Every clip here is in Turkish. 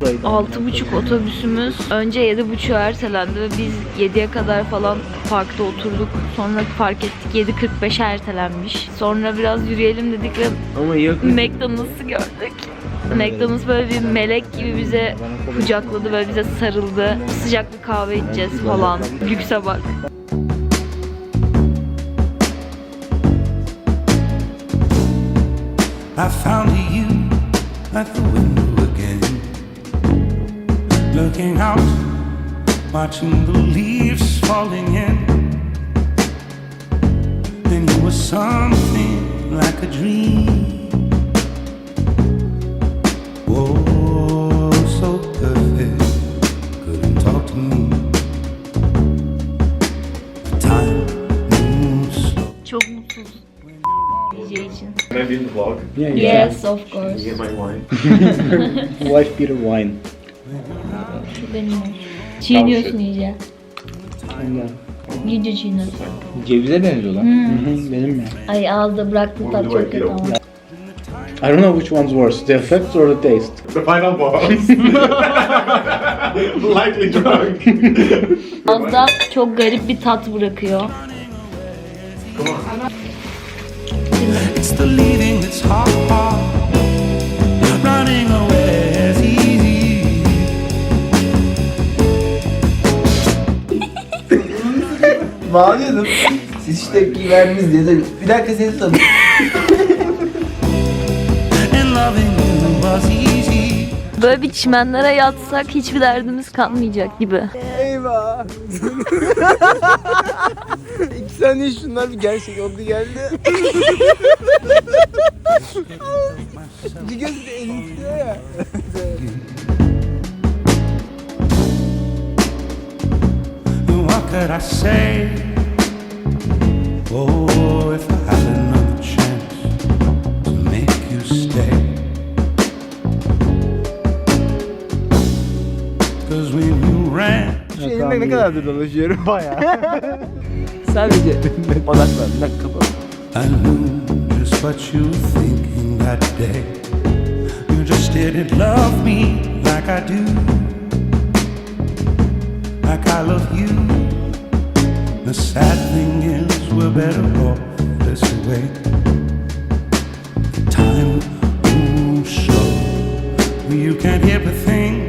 buradaydı. 6.30 otobüsümüz önce 7.30'a ertelendi ve biz 7'ye kadar falan parkta oturduk. Sonra fark ettik 7.45'e ertelenmiş. Sonra biraz yürüyelim dedik ve Ama yok. McDonald's'ı gördük. McDonald's böyle bir melek gibi bize kucakladı böyle bize sarıldı. Sıcak bir kahve içeceğiz falan. Lükse bak. I found you at the window looking out, watching the leaves falling in. Then you were something like a dream. Oh, so perfect, couldn't talk to me. Time moves. Çok mutsuz. Için. Can I be in the vlog? Yeah, yeah. Yes of course. Get my wine. Wife Peter Wine. Benim. Çiğniyorsun iyice. Aynen. İyice çiğniyorsun. Cevize benziyor lan. Hı hı, Benim mi? Ay ağızda bıraktın tat çok kötü ama. I don't know which one's worse, the effect or the taste. The final boss. Lightly drunk. Ağızda çok garip bir tat bırakıyor. Bağlıyordum. Siz hiç tepki verdiniz diye de bir dakika seni tanıdım. And loving you was easy. Böyle bir çimenlere yatsak hiçbir derdimiz kalmayacak gibi. Eyvah. İki saniye şunlar bir gerçek oldu geldi. bir göz de elini ya. What could I say? Oh, if I had another chance to make you stay. Cause when you ran, Şu elimde ne kadardır dolaşıyorum baya. Sadece odaklan. Bir dakika kapat. I knew just what you were thinking that day. You just didn't love me like I do, like I love you. The sad thing is, we're better off this way. Time moves slow, you can't hear a thing.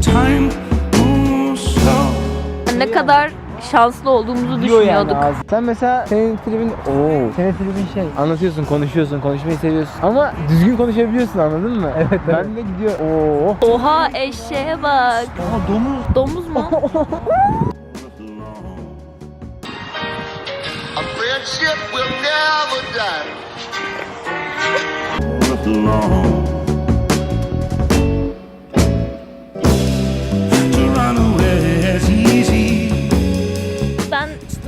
Time moves slow. Ne kadar şanslı olduğumuzu düşünüyorduk. Sen mesela senin filmin Oo. Senin filmin şey anlatıyorsun, konuşuyorsun, konuşmayı seviyorsun ama düzgün konuşabiliyorsun anladın mı? Evet. Ben de gidiyor. Oo. Oha eşeğe bak. Aa domuz. Domuz mu? friendship will never die. alone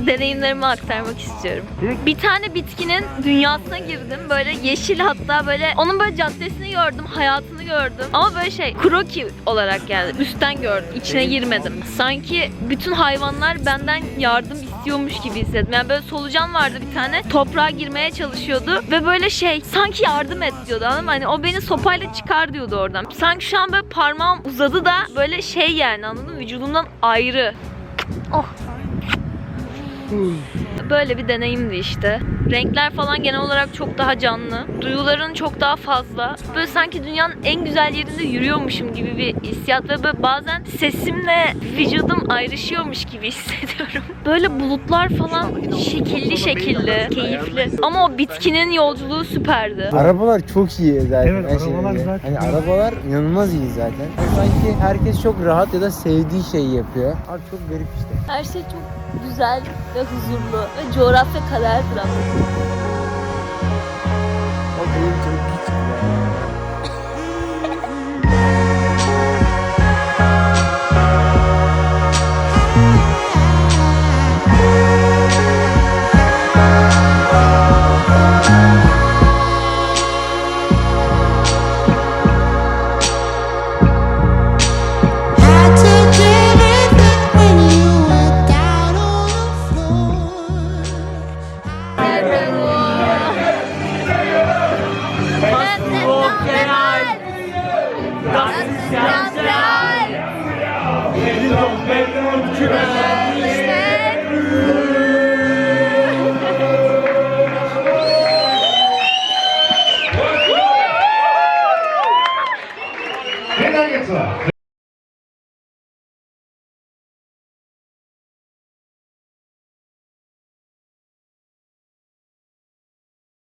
deneyimlerimi aktarmak istiyorum. Bir tane bitkinin dünyasına girdim. Böyle yeşil hatta böyle onun böyle caddesini gördüm, hayatını gördüm. Ama böyle şey kroki olarak geldi. Üstten gördüm. içine girmedim. Sanki bütün hayvanlar benden yardım istiyormuş gibi hissettim. Yani böyle solucan vardı bir tane. Toprağa girmeye çalışıyordu ve böyle şey sanki yardım et diyordu anladın mı? Hani o beni sopayla çıkar diyordu oradan. Sanki şu an böyle parmağım uzadı da böyle şey yani anladın mı? Vücudumdan ayrı. Oh. Böyle bir deneyimdi işte. Renkler falan genel olarak çok daha canlı. Duyuların çok daha fazla. Böyle sanki dünyanın en güzel yerinde yürüyormuşum gibi bir hissiyat ve böyle bazen sesimle vücudum ayrışıyormuş gibi hissediyorum. Böyle bulutlar falan şekilli şekilli, keyifli. Ama o bitkinin yolculuğu süperdi. Arabalar çok iyi zaten. Evet, her arabalar şeyde. zaten Hani arabalar inanılmaz iyi zaten. Sanki herkes çok rahat ya da sevdiği şeyi yapıyor. Abi çok garip işte. Her şey çok güzel ve huzurlu ve coğrafya kaderdir ama. Medaglia.